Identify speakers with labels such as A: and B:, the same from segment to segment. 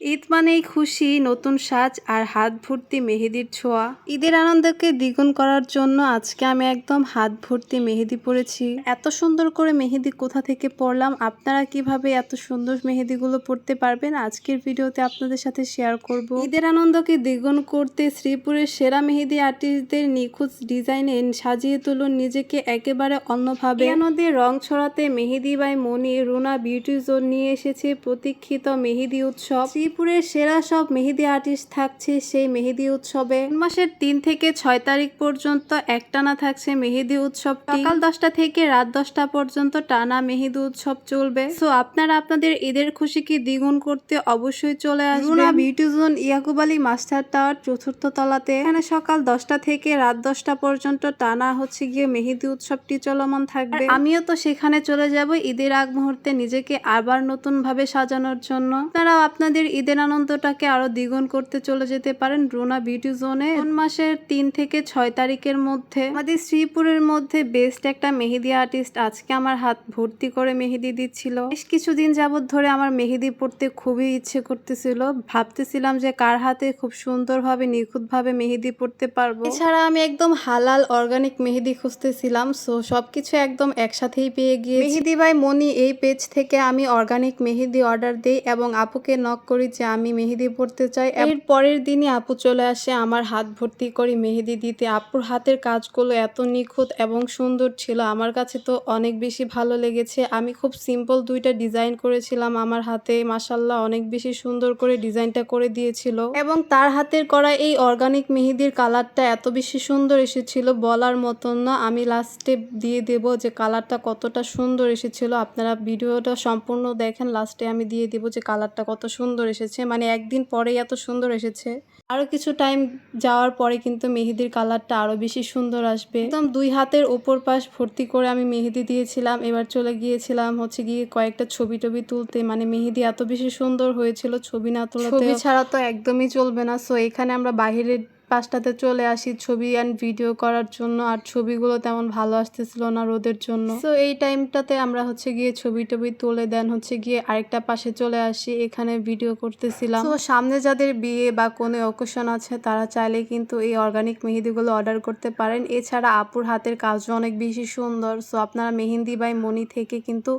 A: ঈদ মানেই খুশি, নতুন সাজ আর হাত ভর্তি মেহেদির ছোঁয়া। ঈদের আনন্দকে দ্বিগুণ করার জন্য আজকে আমি একদম হাত ভর্তি মেহেদি পরেছি। এত সুন্দর করে মেহেদি কোথা থেকে পরলাম, আপনারা কীভাবে এত সুন্দর মেহেদিগুলো পড়তে পারবেন, আজকের ভিডিওতে আপনাদের সাথে শেয়ার করব। ঈদের আনন্দকে দ্বিগুণ করতে শ্রীপুরের সেরা মেহেদি আর্টিস্টদের নিখুঁত ডিজাইনে সাজিয়ে তুলুন নিজেকে একেবারে অন্যভাবে। আনন্দে রং ছড়াতে মেহেদি by Moni Runa beauty zone নিয়ে এসেছে প্রতীক্ষিত মেহেদি উৎসব। শ্রীপুরের সেরা সব মেহেদি আর্টিস্ট থাকছে সেই মেহেদি উৎসবে। মাসের তিন থেকে ছয় তারিখ পর্যন্ত একটানা থাকছে মেহেদি উৎসব। সকাল দশটা থেকে রাত দশটা পর্যন্ত টানা মেহেদি উৎসব চলবে। সো আপনারা আপনাদের ঈদের খুশিকে দ্বিগুণ করতে অবশ্যই চলে আসবেন। Beauty zone Yakub Ali master tower চতুর্থ তলাতে। এখানে সকাল দশটা থেকে রাত দশটা পর্যন্ত টানা হচ্ছে গিয়ে মেহেদি উৎসবটি চলমান থাকবে। আমিও তো সেখানে চলে যাব ঈদের আগ মুহূর্তে নিজেকে আবার নতুন ভাবে সাজানোর জন্য। আপনারাও আপনাদের ঈদের আনন্দটাকে আরও দ্বিগুণ করতে চলে যেতে পারেন রুনা বিউটি জোনে। কোন মাসের তিন থেকে ছয় তারিখের মধ্যে আমাদের শ্রীপুরের মধ্যে বেস্ট একটা মেহেদি আর্টিস্ট আজকে আমার হাত ভর্তি করে মেহেদি দিচ্ছিল। বেশ কিছুদিন যাবত ধরে আমার মেহেদি পড়তে খুবই ইচ্ছে করতেছিল। ভাবতেছিলাম যে কার হাতে খুব সুন্দরভাবে, নিখুঁতভাবে মেহেদি পড়তে পারব। এছাড়া আমি একদম হালাল অর্গানিক মেহেদি খুঁজতেছিলাম সো সবকিছু একদম একসাথেই পেয়ে গিয়ে মেহেদি বাই মনি এই পেজ থেকে আমি অর্গানিক মেহেদি অর্ডার দিই এবং আপুকে নক করি যে আমি মেহেদি পড়তে চাই। এর পরের দিনই আপু চলে আসে আমার হাত ভর্তি করি মেহেদি দিতে। আপুর হাতের কাজগুলো এত নিখুঁত এবং সুন্দর ছিল। আমার কাছে তো অনেক বেশি ভালো লেগেছে। আমি খুব সিম্পল দুইটা ডিজাইন করেছিলাম আমার হাতে। মাসাল্লাহ অনেক বেশি সুন্দর করে ডিজাইনটা করে দিয়েছিল। এবং তার হাতের করা এই অর্গানিক মেহেদির কালারটা এত বেশি সুন্দর এসেছিল বলার মতন না। আমি লাস্টে দিয়ে দেব যে কালারটা কতটা সুন্দর এসেছিল। আপনারা ভিডিওটা সম্পূর্ণ দেখেন। লাস্টে আমি দিয়ে দেব যে কালারটা কত সুন্দর এসেছে মানে একদিন পরেই এত সুন্দর এসেছে। আরও কিছু টাইম যাওয়ার পরে কিন্তু মেহেদির কালারটা আরও বেশি সুন্দর আসবে। একদম দুই হাতের ওপর পাশ ভর্তি করে আমি মেহেদি দিয়েছিলাম। এবার চলে গিয়েছিলাম হচ্ছে গিয়ে কয়েকটা ছবি টবি তুলতে। মানে মেহেদি এত বেশি সুন্দর হয়েছিল ছবি না তোলা ছবি ছাড়া তো একদমই চলবে না। সো এখানে আমরা বাইরের পাঁচটাতে চলে আসি ছবি অ্যান্ড ভিডিও করার জন্য। আর ছবিগুলো তেমন ভালো আসতেছিল না রোদের জন্য। তো এই টাইমটাতে আমরা হচ্ছে গিয়ে ছবি টবি তুলে দেন হচ্ছে গিয়ে আরেকটা পাশে চলে আসি, এখানে ভিডিও করতেছিলাম। তো সামনে যাদের বিয়ে বা কোনো অকেশন আছে, তারা চাইলে কিন্তু এই অর্গানিক মেহেদিগুলো অর্ডার করতে পারেন। এছাড়া আপুর হাতের কাজও অনেক বেশি সুন্দর। সো আপনারা মেহেন্দি বাই মনি থেকে কিন্তু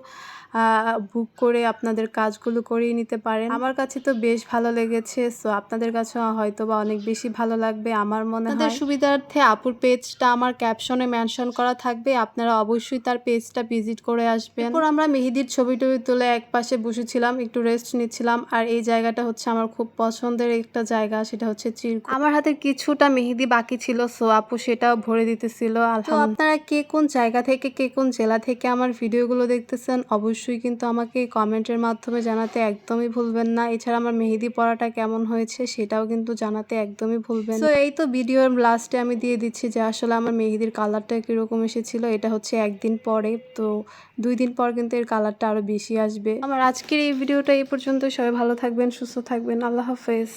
A: বুক করে আপনাদের কাজগুলো করিয়ে নিতে পারেন। আমার কাছে তো বেশ ভালো লেগেছে। সো আপনাদের কাছে হয়তো বা অনেক বেশি ভালো লাগবে আমার মনে হয়। সুবিধার্থে আপুর পেজটা আমার ক্যাপশনে মেনশন করা থাকবে। আপনারা অবশ্যই তার পেজটা ভিজিট করে আসবেন। এরপর আমরা মেহেদির ছবি টবি তুলে এক পাশে বসেছিলাম একটু রেস্ট নিচ্ছিলাম। আর এই জায়গাটা হচ্ছে আমার খুব পছন্দের একটা জায়গা সেটা হচ্ছে চিরকুট। আমার হাতে কিছুটা মেহেদি বাকি ছিল সো আপু সেটাও ভরে দিতেছিল। আলহামদুলিল্লাহ আপনারা কে কোন জায়গা থেকে কে কোন জেলা থেকে আমার ভিডিওগুলো দেখতেছেন অবশ্যই কিন্তু আমাকে কমেন্টের মাধ্যমে জানাতে একদমই ভুলবেন না। এছাড়া আমার মেহেদি পড়াটা কেমন হয়েছে সেটাও কিন্তু জানাতে একদমই ভুলবেন তো এই তো ভিডিওর লাস্টে আমি দিয়ে দিচ্ছি যে আসলে আমার মেহেদির কালারটা কীরকম এসেছিল। এটা হচ্ছে একদিন পরে, তো দুই দিন পর কিন্তু এর কালারটা আরও বেশি আসবে। আমার আজকের এই ভিডিওটা এই পর্যন্ত সবাই ভালো থাকবেন, সুস্থ থাকবেন। আল্লাহ হাফেজ।